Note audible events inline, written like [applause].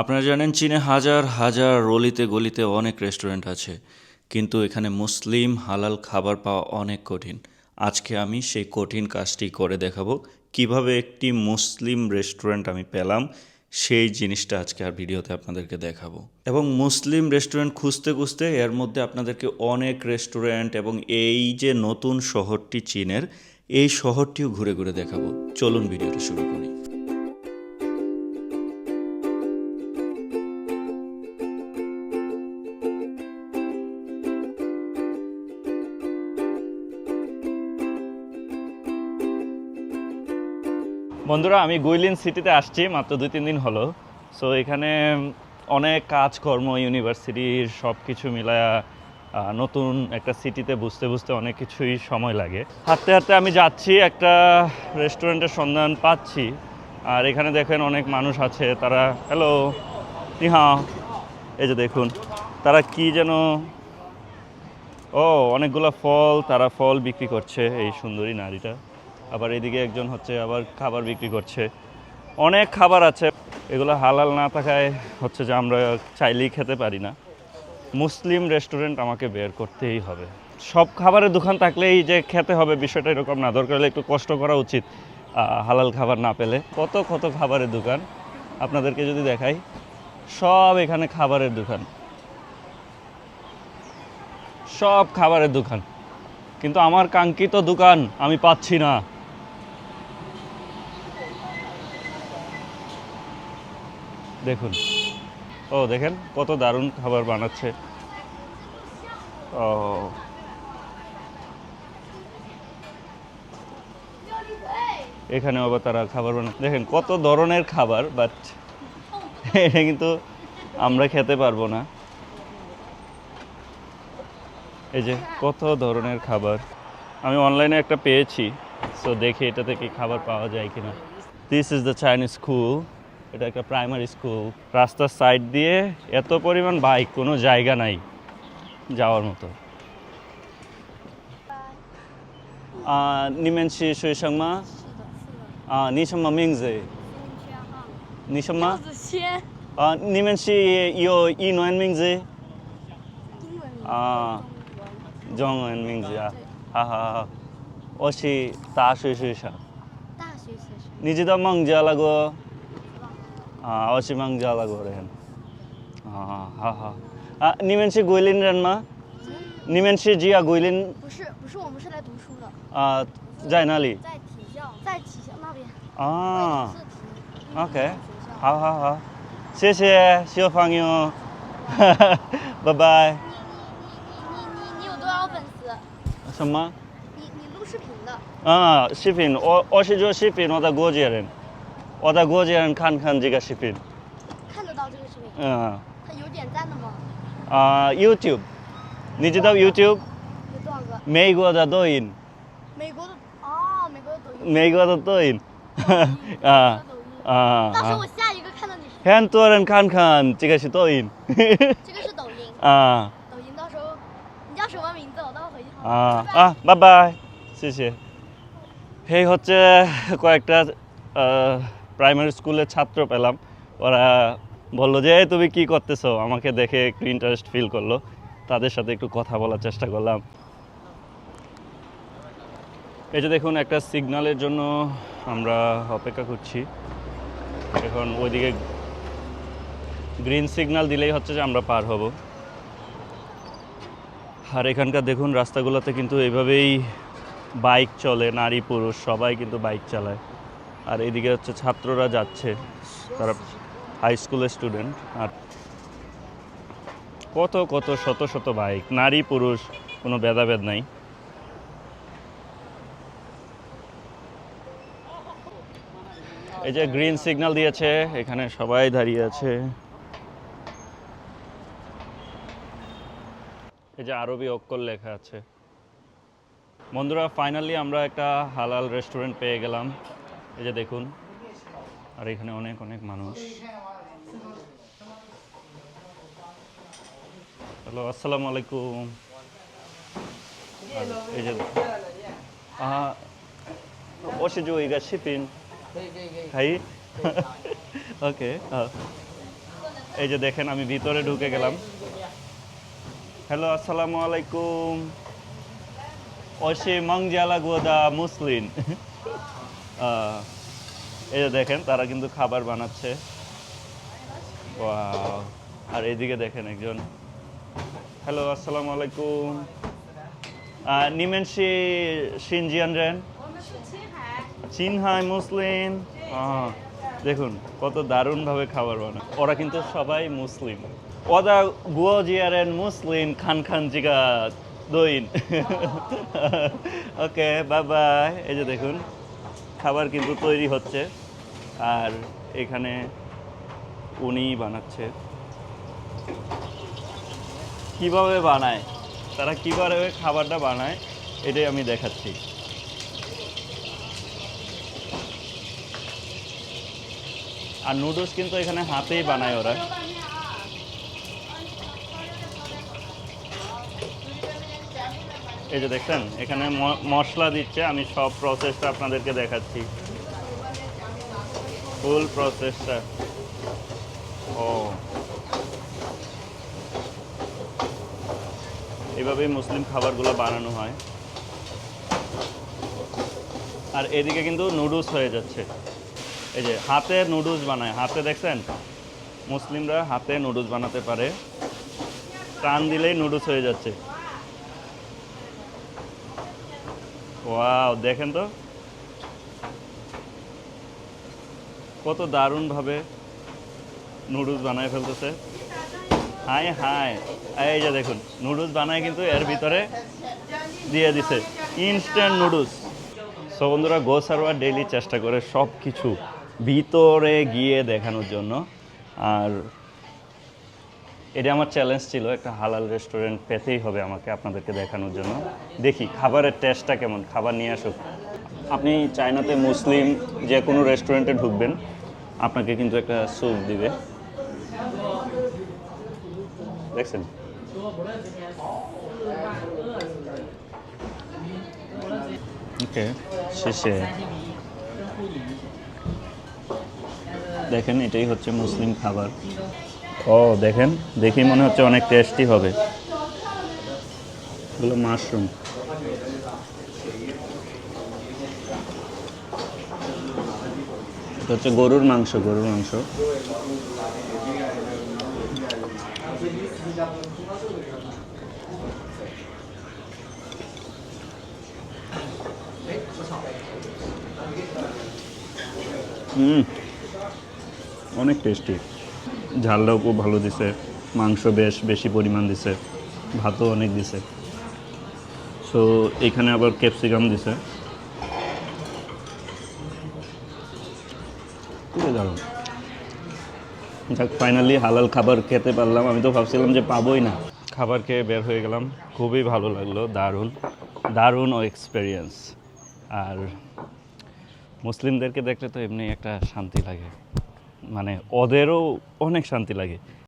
আপনারা জানেন চীনে হাজার হাজার রলিতে গলিতে অনেক রেস্টুরেন্ট আছে, কিন্তু এখানে মুসলিম হালাল খাবার পাওয়া অনেক কঠিন। আজকে আমি সেই কঠিন কাজটি করে দেখাবো, কীভাবে একটি মুসলিম রেস্টুরেন্ট আমি পেলাম, সেই জিনিসটা আজকে আর ভিডিওতে আপনাদেরকে দেখাবো। এবং মুসলিম রেস্টুরেন্ট খুঁজতে খুঁজতে এর মধ্যে আপনাদেরকে অনেক রেস্টুরেন্ট এবং এই যে নতুন শহরটি চীনের, এই শহরটিও ঘুরে ঘুরে দেখাবো। চলুন ভিডিওটা শুরু করি। বন্ধুরা, আমি গুইলিন সিটিতে আসছি, মাত্র দুই তিন দিন হলো। সো এখানে অনেক কাজকর্ম, ইউনিভার্সিটির সব কিছু মিলায়া নতুন একটা সিটিতে বুঝতে বুঝতে অনেক কিছুই সময় লাগে। হাঁটতে হাঁটতে আমি যাচ্ছি, একটা রেস্টুরেন্টের সন্ধান পাচ্ছি। আর এখানে দেখেন অনেক মানুষ আছে, তারা হ্যালো হ্যাঁ এই যে দেখুন, তারা কি যেন, ও, অনেকগুলো ফল, তারা ফল বিক্রি করছে, এই সুন্দরী নারীটা। আবার এদিকে একজন হচ্ছে আবার খাবার বিক্রি করছে। অনেক খাবার আছে। এগুলো হালাল না থাকায় হচ্ছে যে আমরা চাইলেই খেতে পারি না। মুসলিম রেস্টুরেন্ট আমাকে বের করতেই হবে। সব খাবারের দোকান থাকলেই যে খেতে হবে বিষয়টা এরকম না। দরকার হলে একটু কষ্ট করা উচিত হালাল খাবার না পেলে। কত কত খাবারের দোকান? আপনাদেরকে যদি দেখাই, সব এখানে খাবারের দোকান। সব খাবারের দোকান। কিন্তু আমার কাঙ্ক্ষিত দোকান আমি পাচ্ছি না। দেখুন। ও, দেখেন কত দারুণ খাবার বানাচ্ছে। ও। এখানে আবার তারা খাবার বানা, দেখেন কত ধরনের খাবার, বাট এটা কিন্তু আমরা খেতে পারব না। এই যে কত ধরনের খাবার। আমি অনলাইনে একটা পেয়েছি, সো দেখি এটা থেকে খাবার পাওয়া যায় কিনা। This is the Chinese school এটা একটা প্রাইমারি স্কুল রাস্তার সাইড দিয়ে এত পরিমাণ বাইক কোনো জায়গা নাই যাওয়ার মতো। নিমেনশি শৈশংমা নিশম্মা মিংজে। নিশম্মা নিমেনশি ইয়ো ই নয়ন মিংজে। জং নয়ন মিংজে হা হা হা। অসি তা সুই শুই সা নিজে মং জিয়া লাগো 学生。大学学生。你知道孟加拉国？啊，我是孟加拉国人。啊，好好。啊，你们是桂林人吗？你们是吉亚桂林不是不是，我们是来读书的，啊，在哪里？在体校，在体校那边。啊是体，OK，学校。好好好，谢谢小朋友，拜拜。你你你有多少粉丝？什么？你你录视频的，啊，视频，我我是做视频，我在国际人， 我在国际人看看这个视频，看得到这个视频，嗯，它有点赞的吗？啊，YouTube，你知道 YouTube 有多少个？美国的抖音，美国的哦，美国的抖音。美国的抖音，[laughs] 啊抖音。啊到时候我啊，下一个看到你是很多人看看这个是抖音，[laughs] 这个是抖音，[laughs] 啊抖音到时候你叫什么名字？我到时候回去好啊吗？拜拜啊，拜拜，谢谢。এই হচ্ছে কয়েকটা প্রাইমারি স্কুলের ছাত্র পেলাম। ওরা বলল যে তুমি কি করতেছো? আমাকে দেখে একটু ইন্টারেস্ট ফিল করল। তাদের সাথে একটু কথা বলার চেষ্টা করলাম। এই যে দেখুন, একটা সিগনালের জন্য আমরা অপেক্ষা করছি। এখন ওইদিকে গ্রিন সিগনাল দিলেই হচ্ছে যে আমরা পার হব। আর এখানকার দেখুন, রাস্তাগুলোতে কিন্তু এইভাবেই বাইক চলে, নারী, পুরুষ, সবাই কিন্তু বাইক চালায়। আর এদিকে হচ্ছে ছাত্ররা যাচ্ছে, তারা হাই স্কুলের স্টুডেন্ট আর কত কত শত শত বাইক নারী পুরুষ, কোনো ভেদাভেদ নাই। এই যে গ্রিন সিগন্যাল দিয়েছে, এখানে সবাই দাঁড়িয়ে আছে। এই যে আরবি অক্ষর লেখা আছে। বন্ধুরা ফাইনালি আমরা একটা হালাল রেস্টুরেন্ট পেয়ে গেলাম। এই যে দেখুন, আর এখানে অনেক অনেক মানুষ। হ্যালো, আসসালামু আলাইকুম। এই যে অসে যে ওই গাছ শিপিন ওকে এই যে দেখেন, আমি ভিতরে ঢুকে গেলাম। হ্যালো, আসসালামু আলাইকুম। অসে মংজালা গোদা মুসলিন। এই যে দেখেন, তারা কিন্তু খাবার বানাচ্ছে। আর এইদিকে দেখেন একজন। হ্যালো, আসসালামু আলাইকুম। নিমেনশি সিনজিয়ান রেন। চিনহাই মুসলিম। হ্যাঁ দেখুন, কত দারুণভাবে খাবার বানায়। ওরা কিন্তু সবাই মুসলিম। ওদা গুয়া জিয়ারেন মুসলিম খান খান জিগা দইন। [laughs] ওকে বাবা এই যে দেখুন। খাবার কিন্তু তৈরি হচ্ছে। আর এখানে উনি বানাচ্ছে। কীভাবে বানায়? তারা কীভাবে খাবারটা বানায়? এটাই আমি দেখাচ্ছি। আর নুডলস কিন্তু এখানে হাতেই বানায় ওরা। এই যে দেখছেন, এখানে মশলা দিচ্ছে, আমি সব প্রসেসটা আপনাদেরকে দেখাচ্ছি। ফুল প্রসেসটা ও। এভাবেই মুসলিম খাবারগুলো বানানো হয়। আর এদিকে কিন্তু নুডলস হয়ে যাচ্ছে। এই যে হাতে নুডলস বানায়, হাতে দেখছেন? মুসলিমরা হাতে নুডলস বানাতে পারে। টান দিলেই নুডলস হয়ে যাচ্ছে। ওয়াও দেখেন তো। কত দারুণভাবে নুডলস বানায় ফেলতেছে। হাই হাই এই যে দেখুন নুডলস বানায় কিন্তু এর ভিতরে দিয়ে দিছে। ইনস্ট্যান্ট নুডলস সো বন্ধুরা গো সার্ভার ডেইলি চেষ্টা করে সব কিছু ভিতরে গিয়ে দেখানোর জন্য। আর এটা আমার চ্যালেঞ্জ ছিল, একটা হালাল রেস্টুরেন্ট পেতেই হবে আমাকে আপনাদেরকে দেখানোর জন্য। দেখি, খাবারের টেস্টটা কেমন? খাবার নিয়ে আসুক। আপনি চায়নাতে মুসলিম যে কোনো রেস্টুরেন্টে ঢুকবেন, আপনাকে কিন্তু একটা স্যুপ দিবে। দেখছেন? ওকে, শেষে। দেখেন, এটাই হচ্ছে মুসলিম খাবার। ও, দেখেন, দেখি মনে হচ্ছে অনেক টেস্টি হবে। এগুলো মাশরুম এটা হচ্ছে গরুর মাংস গরুর মাংস। হুম অনেক টেস্টি ঝালটাও খুব ভালো দিছে। মাংস বেশ বেশি পরিমাণ দিছে। ভাতও অনেক দিছে। সো এখানে আবার ক্যাপসিকাম দিছে। যাক ফাইনালি হালাল খাবার খেতে পারলাম। আমি তো ভাবছিলাম যে পাবোই না। খাবার খেয়ে বের হয়ে গেলাম। খুবই ভালো লাগল, দারুণ। দারুণ ও এক্সপেরিয়েন্স আর মুসলিমদেরকে দেখলে তো এমনি একটা শান্তি লাগে। মানে ওদেরও অনেক শান্তি লাগে।